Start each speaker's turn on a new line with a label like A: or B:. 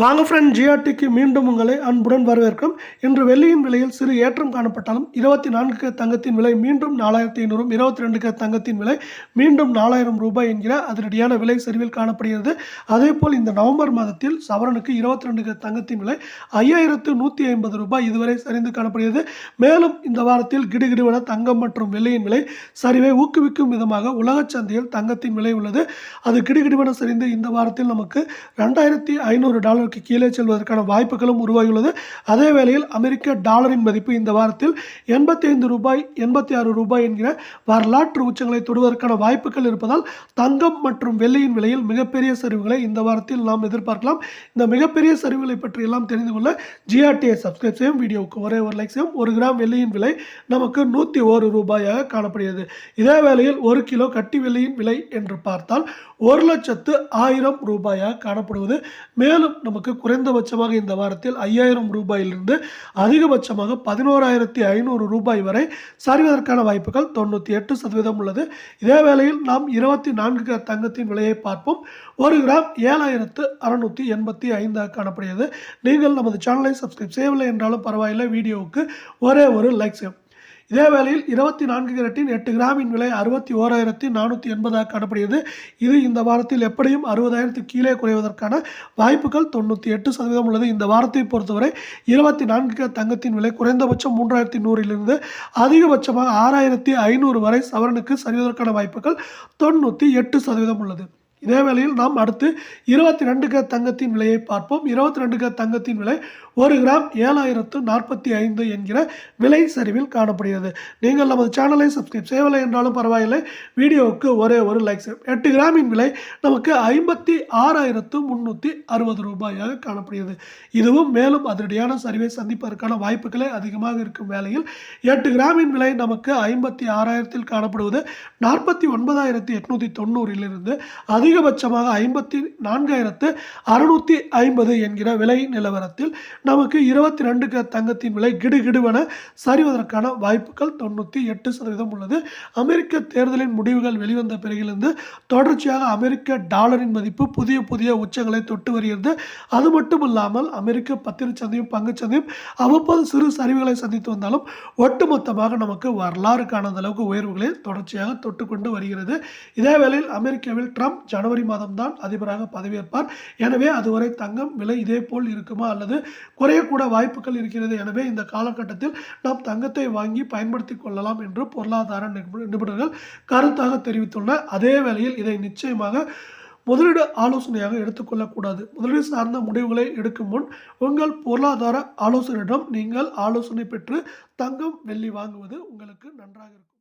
A: வாங்க ஃப்ரெண்ட் ஜிஆர்டிக்கு மீண்டும் உங்களை அன்புடன் வரவேற்கிறோம். இன்று வெள்ளியின் விலையில் சிறு ஏற்றம் காணப்பட்டாலும் இருபத்தி நான்கு தங்கத்தின் விலை மீண்டும் நாலாயிரத்தி ஐநூறும் இருபத்தி ரெண்டுக்கு தங்கத்தின் விலை மீண்டும் நாலாயிரம் ரூபாய் என்கிற அதிரடியான விலை சரிவில் காணப்படுகிறது. அதேபோல் இந்த நவம்பர் மாதத்தில் சவரனுக்கு இருபத்தி ரெண்டுக்கு தங்கத்தின் விலை ஐயாயிரத்து நூற்றி ஐம்பது ரூபாய் இதுவரை சரிந்து காணப்படுகிறது. மேலும் இந்த வாரத்தில் கிடுகிடுவன தங்கம் மற்றும் வெள்ளியின் விலை சரிவை ஊக்குவிக்கும் விதமாக உலகச் சந்தையில் தங்கத்தின் விலை உள்ளது. அது கிடுகிடுவன சரிந்து இந்த வாரத்தில் நமக்கு ரெண்டாயிரத்தி ஐநூறு டாலர் டாலருக்கு கீழே செல்வதற்கான வாய்ப்புகளும் உருவாகியுள்ளது. அதே வேளையில் அமெரிக்க டாலரின் மதிப்பு இந்த வாரத்தில் எண்பத்தி ஐந்து ரூபாய் எண்பத்தி ஆறு ரூபாய் என்கிற வரலாற்று உச்சங்களை தொடுவதற்கான வாய்ப்புகள் இருப்பதால் தங்கம் மற்றும் வெள்ளியின் விலையில் மிகப்பெரிய சரிவுகளை இந்த வாரத்தில் நாம் எதிர்பார்க்கலாம். இந்த மிகப்பெரிய சரிவுகளை பற்றி எல்லாம் தெரிந்து கொள்ள ஜிஆர்டிஐ சப்ஸ்கிரைப் செய்யும் வீடியோவுக்கு ஒரே ஒரு லைக் செய்யும். ஒரு கிராம் வெள்ளியின் விலை நமக்கு நூற்றி ஒரு ரூபாயாக காணப்படுகிறது. இதே வேளையில் ஒரு கிலோ கட்டி வெள்ளியின் விலை என்று பார்த்தால் ஒரு லட்சத்து ஆயிரம் ரூபாயாக காணப்படுவது. மேலும் நமக்கு குறைந்தபட்சமாக இந்த வாரத்தில் ஐயாயிரம் ரூபாயிலிருந்து அதிகபட்சமாக பதினோராயிரத்தி ஐநூறு ரூபாய் வரை சரிவதற்கான வாய்ப்புகள் தொண்ணூற்றி எட்டு சதவீதம் உள்ளது. இதே வேளையில் நாம் இருபத்தி நான்கு தங்கத்தின் விலையை பார்ப்போம். ஒரு கிராம் ஏழாயிரத்து அறுநூற்றி எண்பத்தி ஐந்தாக காணப்படுகிறது. நீங்கள் நமது சேனலை சப்ஸ்கிரைப் செய்யவில்லை என்றாலும் பரவாயில்லை. வீடியோவுக்கு ஒரே ஒரு லைக் செய்யும் இதே வேளையில் இருபத்தி நான்கு கிரட்டின் எட்டு கிராமின் விலை அறுபத்தி ஓராயிரத்தி நானூற்றி எண்பதாக காணப்படுகிறது. இது இந்த வாரத்தில் எப்படியும் அறுபதாயிரத்து கீழே குறைவதற்கான வாய்ப்புகள் தொண்ணூற்றி எட்டு சதவீதம் உள்ளது. இந்த வாரத்தை பொறுத்தவரை இருபத்தி நான்கு தங்கத்தின் விலை குறைந்தபட்சம் மூன்றாயிரத்தி நூறிலிருந்து அதிகபட்சமாக ஆறாயிரத்தி ஐநூறு வரை சவரனுக்கு சரிவதற்கான வாய்ப்புகள் தொண்ணூற்றி எட்டு சதவீதம் உள்ளது. இதே வேளையில் நாம் அடுத்து இருபத்தி ரெண்டு க தங்கத்தின் விலையை பார்ப்போம். இருபத்தி ரெண்டு க தங்கத்தின் விலை ஒரு கிராம் ஏழாயிரத்து நாற்பத்தி ஐந்து என்கிற விலை சரிவில் காணப்படுகிறது. நீங்கள் நமது சேனலை சப்ஸ்கிரைப் செய்யவில்லை என்றாலும் பரவாயில்லை. வீடியோவுக்கு ஒரே ஒரு லைக் எட்டு கிராமின் விலை நமக்கு ஐம்பத்தி ஆறாயிரத்து முந்நூற்றி அறுபது ரூபாயாக காணப்படுகிறது. இதுவும் மேலும் அதிரடியான சரிவை சந்திப்பதற்கான வாய்ப்புகளே அதிகமாக இருக்கும் வேளையில் எட்டு கிராமின் விலை நமக்கு ஐம்பத்தி ஆறாயிரத்தில் காணப்படுவது நாற்பத்தி ஒன்பதாயிரத்தி எட்நூற்றி தொண்ணூறிலிருந்து அதிகபட்சமாக ஐம்பத்தி நான்காயிரத்து அறுநூற்றி ஐம்பது என்கிற விலை நிலவரத்தில் நமக்கு இருபத்தி ரெண்டு தங்கத்தின் விலை கிடுகிடுவென சரிவதற்கான வாய்ப்புகள் தொண்ணூற்றி எட்டு சதவீதம் உள்ளது. அமெரிக்க தேர்தலின் முடிவுகள் வெளிவந்த பிறகிலிருந்து தொடர்ச்சியாக அமெரிக்க டாலரின் மதிப்பு புதிய புதிய உச்சங்களை தொட்டு வருகிறது. அது மட்டும் இல்லாமல் அமெரிக்க பத்திரச்சந்தையும் பங்குச்சந்தையும் சந்தையும் அவ்வப்போது சிறு சரிவுகளை சந்தித்து வந்தாலும் ஒட்டுமொத்தமாக நமக்கு வரலாறு காணாத அளவுக்கு உயர்வுகளை தொடர்ச்சியாக தொட்டுக்கொண்டு வருகிறது. இதே வேளையில் அமெரிக்காவில் ட்ரம்ப் ஜனவரி மாதம்தான் அதிபராக பதவியேற்பார். எனவே அதுவரை தங்கம் விலை இதே போல் இருக்குமா அல்லது குறையக்கூட வாய்ப்புகள் இருக்கிறது? எனவே இந்த காலகட்டத்தில் நாம் தங்கத்தை வாங்கி பயன்படுத்தி கொள்ளலாம் என்று பொருளாதார நிபுணர்கள் கருத்தாக தெரிவித்துள்ளனர் அதே வேளையில் இதை நிச்சயமாக முதலீடு ஆலோசனையாக எடுத்துக்கொள்ளக்கூடாது முதலீடு சார்ந்த முடிவுகளை எடுக்கும் முன் உங்கள் பொருளாதார ஆலோசனையிடம் நீங்கள் ஆலோசனை பெற்று தங்கம் வெள்ளி வாங்குவது உங்களுக்கு நன்றாக இருக்கும்.